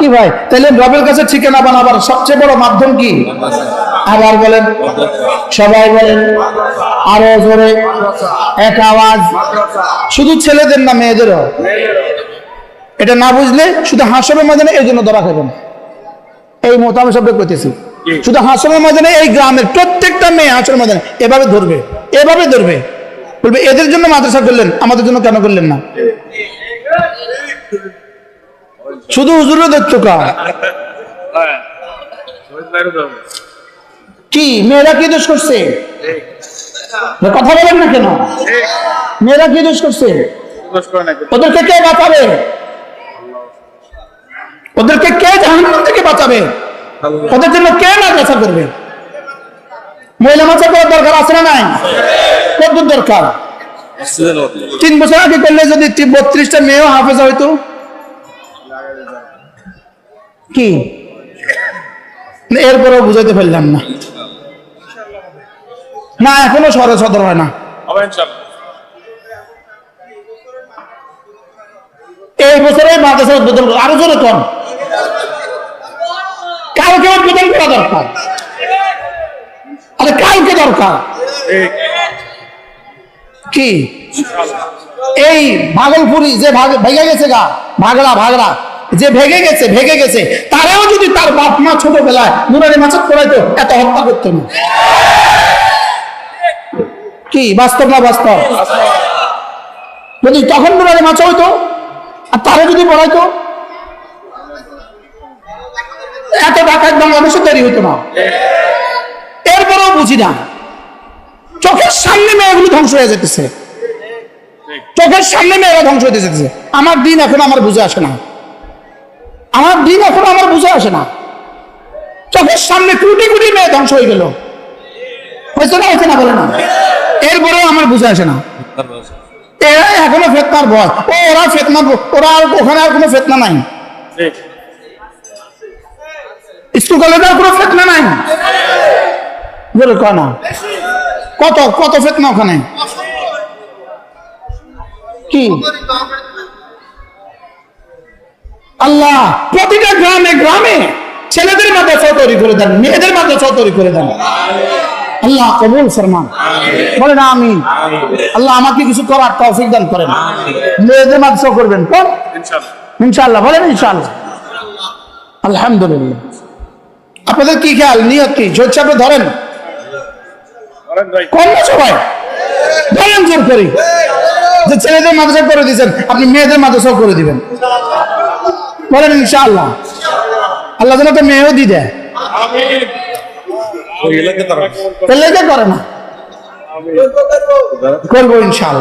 কি ভাই? তাহলে রবের কাছে ঠিকানা বানাবার সবচেয়ে বড় মাধ্যম কি? আবার বলেন। সবাই বলেন। আরও জোরে। এক আওয়াজ। শুধু ছেলেদের না, মেয়েদেরও? এটা না বুঝলে শুধু হাসরের ময়দানে এই জন্য ধরা খাবেন। এই মত আমি সবটা করতেছি শুধু হাসরের ময়দানে এই গ্রামের প্রত্যেকটা মেয়ে হাসরের ময়দানে এভাবে ধরবে এভাবে ধরবে। বলবে, এদের জন্য মাদ্রাসা করলেন, আমাদের জন্য কেন করলেন না? শুধু হুজুরও দেখতো কা কি, মেয়েরা কি দোষ করছে? কথা বলেন না কেন? মেয়েরা কি দোষ করছে? ওদেরকে কে বাঁচাবে? ওদেরকে কে জাহান্নাম থেকে বাঁচাবে? ওদের জন্য কে না মাদ্রাসা করবে? মহিলা মাদ্রাসা করার দরকার আছে না নাই? কত দরকার? তিন বছর আগে করলে যদি বত্রিশটা মেয়েও হাফেজা হইতো কি? এরপরেও বুঝাইতে পারলাম না। না এখনও সরে সদর হয় না। এই বছরে মাদ্রাসা উদ্বোধন আরও জোরে কম কালকে উদ্বোধন করা দরকার। আরে কালকে দরকার। কি? এই ভাগলপুরি যে ভাগ- ভেঙে গেছে গা ভাগড়া ভাগড়া যে ভেঙে গেছে ভেঙে গেছে, তারাও যদি তার বাপ মা ছোটবেলায় নুরানি মাছত করাইতো, এত হত্যা করতো না। কি, বাস্তব না বাস্তব? যদি তখন নুরানি মাছ হইতো, আর তারা যদি পড়াইতো এত ডাকাত বাংলাদেশে তৈরি হতো না। এরপরেও বুঝি না। চোখের সামনে মেয়েগুলো ধ্বংস হয়ে যেতেছে। চোখের সামনে মেয়েরা ধ্বংস হতে যেতেছে। আমার দিন এখন আমার বুঝে আসে না। আমার দিন এখন আমার বুঝে আসে না। চোখের সামনে কোটি কোটি মেয়ে ধ্বংস হয়ে গেল। হয়েছে না না বলে না? এরপরেও আমার বুঝে আসে না। এরা এখনও ফেতনার ভয় ও, ওরা ফেতনা ওরা আর ওখানে আর কোনো ফেতনা নাই। স্কুল কলেজে আর কোনো ফেতনা নাই। বলে কয় না? কত কত ফেতনা ওখানে? কি? আল্লাহ প্রতিটা গ্রামে গ্রামে ছেলেদের মাদ্রাসা তৈরি করে দেন মেয়েদের মাদ্রাসা তৈরি করে দেন। আল্লাহ কবুল ফরমান। বলেন আমি আল্লাহ আমাকে কিছু করার তৌফিক দান করেন। মেয়েদের মাদ্রাসা করবেন কোন ইনশাআল্লাহ। বলেন ইনশাআল্লাহ। আলহামদুলিল্লাহ। আপনাদের কি খেয়াল নিয়ত কি? ধরেন। কোন না সবাই? ধরেন জোর করি। যে ছেলেদের মাদ্রাসা করে দিয়েছেন আপনি মেয়েদের মাদ্রাসাও করে দিবেন। বলেন ইনশাআল্লাহ। আল্লাহ যেন তো মেয়েও দিয়ে। দেয় করে না। করব ইনশাআল্লাহ।